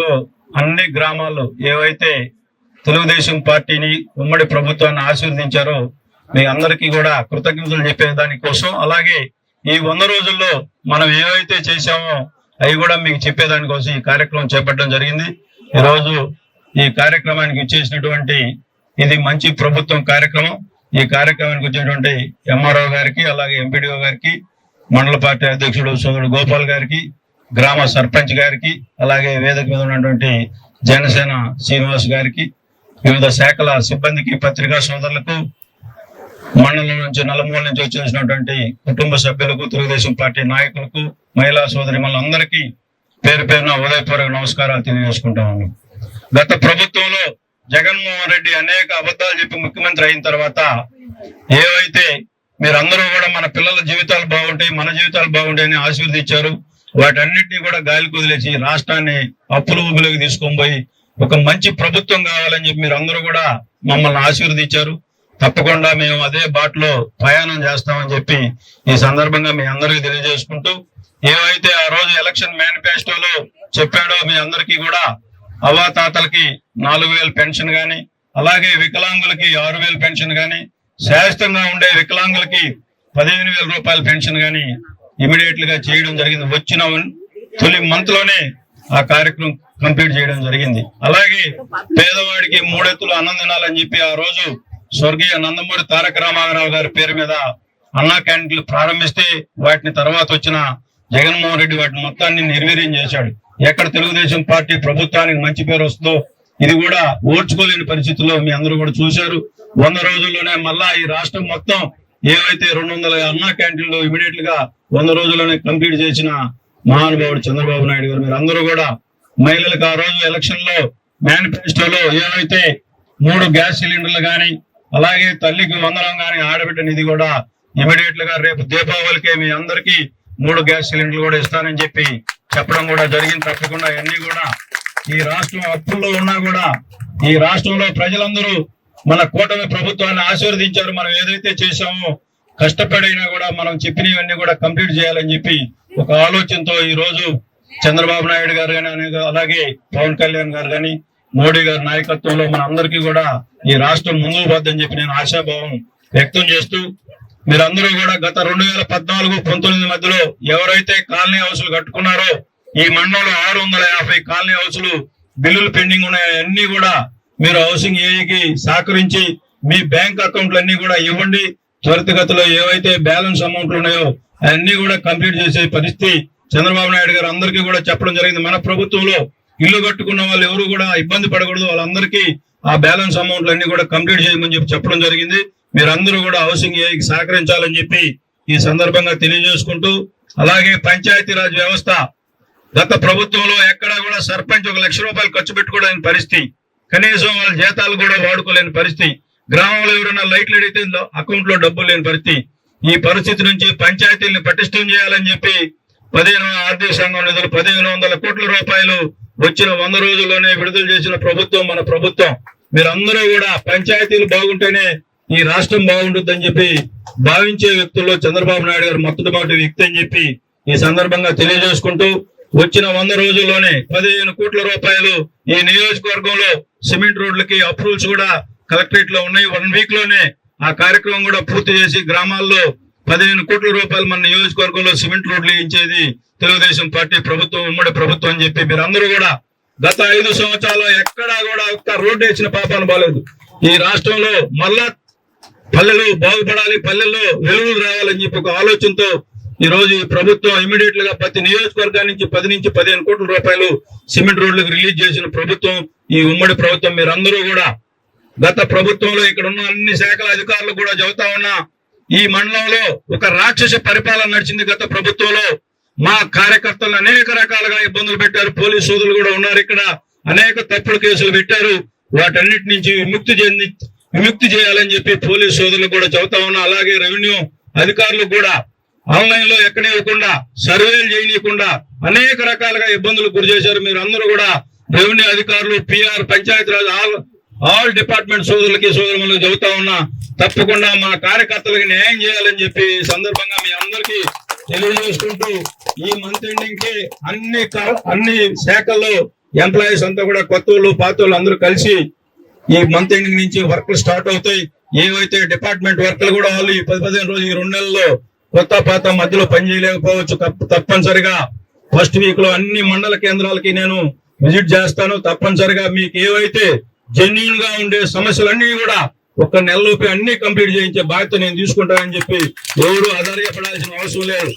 లో అన్ని గ్రామాల్లో ఏవైతే తెలుగుదేశం పార్టీని ఉమ్మడి ప్రభుత్వాన్ని ఆశీర్వదించారో మీ అందరికీ కూడా కృతజ్ఞతలు చెప్పే దానికోసం. అలాగే ఈ వంద రోజుల్లో మనం ఏవైతే చేశామో అవి కూడా మీకు చెప్పేదానికోసం ఈ కార్యక్రమం చేపట్టడం జరిగింది. ఈ రోజు ఈ కార్యక్రమానికి ఇచ్చేసినటువంటి ఇది మంచి ప్రభుత్వం కార్యక్రమం. ఈ కార్యక్రమానికి వచ్చినటువంటి ఎంఆర్ఓ గారికి అలాగే ఎంపీడీఓ గారికి మండల పార్టీ అధ్యక్షుడు సోదరుడు గోపాల్ గారికి గ్రామ సర్పంచ్ గారికి అలాగే వేదిక మీద ఉన్నటువంటి జనసేన శ్రీనివాస్ గారికి వివిధ శాఖల సిబ్బందికి పత్రికా సోదరులకు మండలం నుంచి నలుమూల నుంచి వచ్చేసినటువంటి కుటుంబ సభ్యులకు తెలుగుదేశం పార్టీ నాయకులకు మహిళా సోదరి మనందరికీ పేరు పేరున ఉదయపూర్వక నమస్కారాలు తెలియజేసుకుంటాము గత ప్రభుత్వంలో జగన్మోహన్ రెడ్డి అనేక అబద్ధాలు చెప్పి ముఖ్యమంత్రి అయిన తర్వాత ఏవైతే మీరందరూ కూడా మన పిల్లల జీవితాలు బాగుంటాయి మన జీవితాలు బాగుంటాయని ఆశీర్వదించారు వాటన్నిటిని కూడా గాలి కుదిలేసి రాష్ట్రాన్ని అప్పులు ఊబులోకి తీసుకొని పోయి ఒక మంచి ప్రభుత్వం కావాలని చెప్పి మీరు అందరూ కూడా మమ్మల్ని ఆశీర్వదించారు. తప్పకుండా మేము అదే బాటలో ప్రయాణం చేస్తామని చెప్పి ఈ సందర్భంగా మీ అందరికీ తెలియజేసుకుంటూ ఏవైతే ఆ రోజు ఎలక్షన్ మేనిఫెస్టోలో చెప్పాడో మీ అందరికీ కూడా అవాతాతలకి నాలుగు వేలు పెన్షన్ కానీ అలాగే వికలాంగులకి ఆరు వేలు పెన్షన్ కానీ శాశ్వతంగా ఉండే వికలాంగులకి పదిహేను వేల రూపాయల పెన్షన్ కానీ ఇమీడియట్గా చేయడం జరిగింది. వచ్చిన తొలి మంత్లోనే ఆ కార్యక్రమం కంప్లీట్ చేయడం జరిగింది. అలాగే పేదవాడికి మూడెత్తులు అన్నం తినాలని చెప్పి ఆ రోజు స్వర్గీయ నందమూరి తారక రామారావు గారి పేరు మీద అన్నా క్యాంటీన్లు ప్రారంభిస్తే వాటిని తర్వాత వచ్చిన జగన్మోహన్ రెడ్డి వాటిని మొత్తాన్ని నిర్వీర్యం చేశాడు. ఎక్కడ తెలుగుదేశం పార్టీ ప్రభుత్వానికి మంచి పేరు వస్తుందో ఇది కూడా ఓడ్చుకోలేని పరిస్థితుల్లో మీ అందరూ కూడా చూశారు. వంద రోజుల్లోనే మళ్ళా ఈ రాష్ట్రం మొత్తం ఏవైతే రెండు వందల అన్నా క్యాంటీన్లు ఇమీడియట్గా వంద రోజుల్లోనే కంప్లీట్ చేసిన మహానుభావుడు చంద్రబాబు నాయుడు గారు మీరు అందరూ కూడా మహిళలకు ఆ రోజు ఎలక్షన్లో మేనిఫెస్టోలో ఏవైతే మూడు గ్యాస్ సిలిండర్లు కానీ అలాగే తల్లికి వందనం కానీ ఆడబిడ్డ నిధి కూడా ఇమీడియట్గా రేపు దీపావళికే మీ అందరికీ మూడు గ్యాస్ సిలిండర్లు కూడా ఇస్తానని చెప్పి చెప్పడం కూడా జరిగింది. తప్పకుండా ఇవన్నీ కూడా ఈ రాష్ట్రం అప్పుల్లో ఉన్నా కూడా ఈ రాష్ట్రంలో ప్రజలందరూ మన కూటమి ప్రభుత్వాన్ని ఆశీర్వదించారు. మనం ఏదైతే చేశామో కష్టపడైనా కూడా మనం చెప్పినవన్నీ కూడా కంప్లీట్ చేయాలని చెప్పి ఒక ఆలోచనతో ఈ రోజు చంద్రబాబు నాయుడు గారు కానీ అలాగే పవన్ కళ్యాణ్ గారు కానీ మోడీ గారి నాయకత్వంలో మన అందరికీ కూడా ఈ రాష్ట్రం ముందుకు పోద్దని చెప్పి నేను ఆశాభావం వ్యక్తం చేస్తూ మీరందరూ కూడా గత రెండు వేల పద్నాలుగు పంతొమ్మిది మధ్యలో ఎవరైతే కాలనీ హౌసులు కట్టుకున్నారో ఈ మండలంలో ఆరు వందల యాభై కాలనీ హౌసులు బిల్లులు పెండింగ్ ఉన్నాయి అన్ని కూడా మీరు హౌసింగ్ ఏఈకి సహకరించి మీ బ్యాంక్ అకౌంట్లు అన్ని కూడా ఇవ్వండి. త్వరితగతిలో ఏవైతే బ్యాలెన్స్ అమౌంట్లు ఉన్నాయో అన్ని కూడా కంప్లీట్ చేసే పరిస్థితి చంద్రబాబు నాయుడు గారు అందరికీ కూడా చెప్పడం జరిగింది. మన ప్రభుత్వంలో ఇల్లు కట్టుకున్న వాళ్ళు ఎవరు కూడా ఇబ్బంది పడకూడదు. వాళ్ళందరికీ ఆ బ్యాలెన్స్ అమౌంట్లు అన్ని కూడా కంప్లీట్ చేయమని చెప్పి చెప్పడం జరిగింది. మీరందరూ కూడా హౌసింగ్ ఏఐకి సహకరించాలని చెప్పి ఈ సందర్భంగా తెలియజేసుకుంటూ అలాగే పంచాయతీరాజ్ వ్యవస్థ. గత ప్రభుత్వంలో ఎక్కడా కూడా సర్పంచ్ ఒక లక్ష రూపాయలు ఖర్చు పెట్టుకోవడానికి పరిస్థితి. కనీసం వాళ్ళ జీతాలు కూడా వాడుకోలేని పరిస్థితి. గ్రామంలో ఎవరైనా లైట్లు అడిగితే అకౌంట్లో డబ్బులు లేని పరిస్థితి. ఈ పరిస్థితి నుంచి పంచాయతీల్ని పటిష్టం చేయాలని చెప్పి పదిహేను ఆర్థిక సంఘం నిధులు పదిహేను వందల కోట్ల రూపాయలు వచ్చిన వంద రోజుల్లోనే విడుదల చేసిన ప్రభుత్వం మన ప్రభుత్వం. మీరందరూ కూడా పంచాయతీలు బాగుంటేనే ఈ రాష్ట్రం బాగుంటుందని చెప్పి భావించే వ్యక్తుల్లో చంద్రబాబు నాయుడు గారు మొట్టమొదటి వ్యక్తి అని చెప్పి ఈ సందర్భంగా తెలియజేసుకుంటూ వచ్చిన వంద రోజుల్లోనే పదిహేను కోట్ల రూపాయలు ఈ నియోజకవర్గంలో సిమెంట్ రోడ్లకి అప్రూవల్స్ కూడా కలెక్టరేట్లో ఉన్నాయి. వన్ వీక్లోనే ఆ కార్యక్రమం కూడా పూర్తి చేసి గ్రామాల్లో పదిహేను కోట్ల రూపాయలు మన నియోజకవర్గంలో సిమెంట్ రోడ్లు ఇచ్చేది తెలుగుదేశం పార్టీ ప్రభుత్వం ఉమ్మడి ప్రభుత్వం అని చెప్పి మీరందరూ కూడా గత ఐదు సంవత్సరాలు ఎక్కడా కూడా ఒక్క రోడ్డు వేసిన పాపాలు బాలేదు. ఈ రాష్ట్రంలో మళ్ళా పల్లెలు బాగుపడాలి పల్లెల్లో వెలుగులు రావాలని చెప్పి ఒక ఆలోచనతో ఈ రోజు ఈ ప్రభుత్వం ఇమీడియట్గా ప్రతి నియోజకవర్గానికి నుంచి పది నుంచి పదిహేను కోట్ల రూపాయలు సిమెంట్ రోడ్లకు రిలీజ్ చేసిన ప్రభుత్వం ఈ ఉమ్మడి ప్రభుత్వం మీరందరూ కూడా గత ప్రభుత్వంలో ఇక్కడ ఉన్న అన్ని శాఖల అధికారులు కూడా చెబుతా ఉన్నా ఈ మండలంలో ఒక రాక్షస పరిపాలన నడిచింది గత ప్రభుత్వంలో. మా కార్యకర్తలు అనేక రకాలుగా ఇబ్బందులు పెట్టారు. పోలీసు సోదరులు కూడా ఉన్నారు ఇక్కడ. అనేక తప్పుడు కేసులు పెట్టారు. వాటన్నిటి నుంచి విముక్తి చెంది విముక్తి చేయాలని చెప్పి పోలీసు సోదరులు కూడా చెబుతా ఉన్నా. అలాగే రెవెన్యూ అధికారులు కూడా ఆన్లైన్లో ఎక్కనివ్వకుండా సర్వేలు చేయనీయకుండా అనేక రకాలుగా ఇబ్బందులు గురి చేశారు. మీరు అందరూ కూడా రెవెన్యూ అధికారులు పిఆర్ పంచాయతీరాజ్ ఆల్ డిపార్ట్మెంట్ సోదరులకి సోదరులకు చెబుతా ఉన్నా తప్పకుండా మా కార్యకర్తలకు న్యాయం చేయాలని చెప్పి సందర్భంగా మీ అందరికీ తెలియజేసుకుంటూ ఈ మంత్ ఎండింగ్కి అన్ని అన్ని శాఖల్లో ఎంప్లాయీస్ అంతా కూడా కొత్త వాళ్ళు పాత వాళ్ళు అందరూ కలిసి ఈ మంత్ ఎండింగ్ నుంచి వర్క్లు స్టార్ట్ అవుతాయి. ఏవైతే డిపార్ట్మెంట్ వర్క్లు కూడా వాళ్ళు ఈ పది పదిహేను రోజులు ఈ రెండు నెలల్లో కొత్త పాత మధ్యలో పని చేయలేకపోవచ్చు తప్పనిసరిగా ఫస్ట్ వీక్లో అన్ని మండల కేంద్రాలకి నేను విజిట్ చేస్తాను. తప్పనిసరిగా మీకు ఏవైతే జెన్యున్గా ఉండే సమస్యలన్నీ కూడా ఒక్క నెలలోపే అన్ని కంప్లీట్ చేయించే బాధ్యత నేను తీసుకుంటానని చెప్పి ఎవరు ఆధారపడాల్సిన అవసరం లేదు.